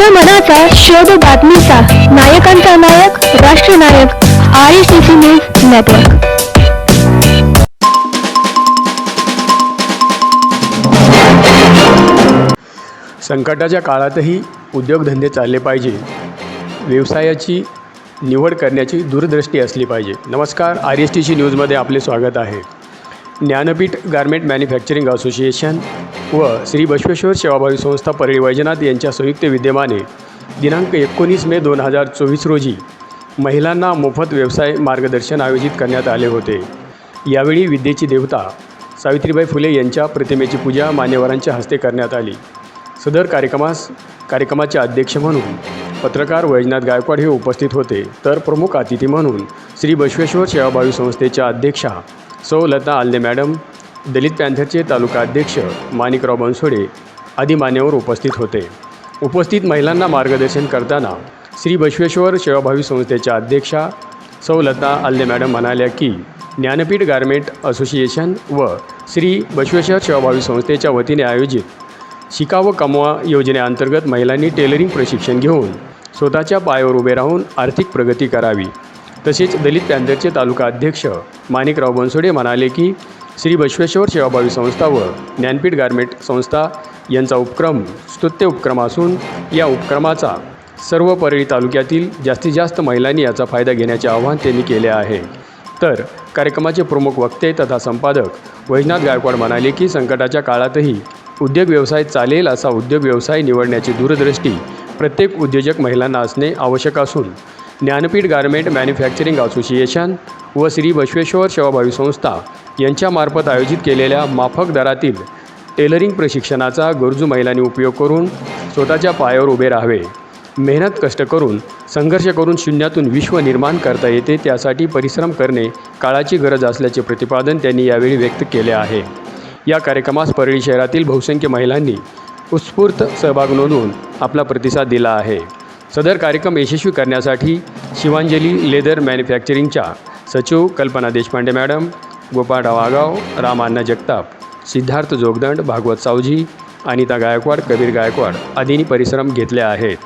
माझ्या मनाचा शोध बातमीचा. नायकांचा नायक राष्ट्रनायक R S C C news network. संकटाच्या काळातही उद्योगधंदे चालले पाहिजे. व्यवसायाची निवड करण्याची दूरदृष्टी असली पाहिजे. नमस्कार आर एस टी सी न्यूजमध्ये आपले स्वागत आहे. ज्ञानपीठ गारमेंट मॅन्युफॅक्चरिंग असोसिएशन व श्री बसवेश्वर सेवाभावी संस्था परळी वैजनाथ यांच्या संयुक्त विद्यमाने दिनांक एकोणीस मे दोन हजार चोवीस रोजी महिलांना मोफत व्यवसाय मार्गदर्शन आयोजित करण्यात आले होते. यावेळी विद्येची देवता सावित्रीबाई फुले यांच्या प्रतिमेची पूजा मान्यवरांच्या हस्ते करण्यात आली. सदर कार्यक्रमास कार्यक्रमाचे अध्यक्ष म्हणून पत्रकार वैजनाथ गायकवाड हे उपस्थित होते. तर प्रमुख अतिथी म्हणून श्री बसवेश्वर सेवाभावी संस्थेच्या अध्यक्षा सौ लता आलदे मॅडम दलित पॅन्थरचे तालुका अध्यक्ष माणिकराव बनसोडे आदी मान्यवर उपस्थित होते. उपस्थित महिलांना मार्गदर्शन करताना श्री बसवेश्वर सेवाभावी संस्थेच्या अध्यक्षा सौ लता मॅडम म्हणाल्या की ज्ञानपीठ गारमेंट असोसिएशन व श्री बसवेश्वर सेवाभावी संस्थेच्या वतीने आयोजित शिका व कमवा योजनेअंतर्गत महिलांनी टेलरिंग प्रशिक्षण घेऊन स्वतःच्या पायावर उभे राहून आर्थिक प्रगती करावी. तसेच दलित पॅन्थरचे तालुका अध्यक्ष माणिकराव बनसोडे म्हणाले की श्री बसवेश्वर सेवाभावी संस्था व ज्ञानपीठ गारमेंट संस्था यांचा उपक्रम स्तुत्य उपक्रम असून या उपक्रमाचा सर्व परळी तालुक्यातील जास्तीत जास्त महिलांनी याचा फायदा घेण्याचे आवाहन त्यांनी केले आहे. तर कार्यक्रमाचे प्रमुख वक्ते तथा संपादक वैजनाथ गायकवाड म्हणाले की संकटाच्या काळातही उद्योग व्यवसाय चालेल असा उद्योग व्यवसाय निवडण्याची दूरदृष्टी प्रत्येक उद्योजक महिलांना असणे आवश्यक असून ज्ञानपीठ गारमेंट मॅन्युफॅक्चरिंग असोसिएशन व श्री बसवेश्वर सेवाभावी संस्था यांच्यामार्फत आयोजित केलेल्या माफक दरातील टेलरिंग प्रशिक्षणाचा गरजू महिलांनी उपयोग करून स्वतःच्या पायावर उभे राहावे मेहनत कष्ट करून संघर्ष करून शून्यातून विश्व निर्माण करता येते त्यासाठी परिश्रम करणे काळाची गरज असल्याचे प्रतिपादन त्यांनी यावेळी व्यक्त केले आहे. या कार्यक्रमास परळी शहरातील बहुसंख्य महिलांनी उत्स्फूर्त सहभाग नोंदवून आपला प्रतिसाद दिला आहे. सदर कार्यक्रम यशस्वी करण्यासाठी शिवांजली लेदर मॅन्युफॅक्चरिंगच्या सचिव कल्पना देशपांडे मॅडम गोपाळ आगाव रामान्ना जगताप सिद्धार्थ जोगदंड भागवत सावजी अनिता गायकवाड कबीर गायकवाड आदींनी परिश्रम घेतले आहेत.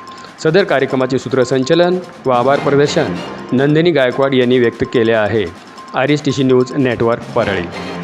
सदर कार्यक्रमाचे सूत्रसंचलन व आभार प्रदर्शन नंदिनी गायकवाड यांनी व्यक्त केले आहे. R S T C news network Parli.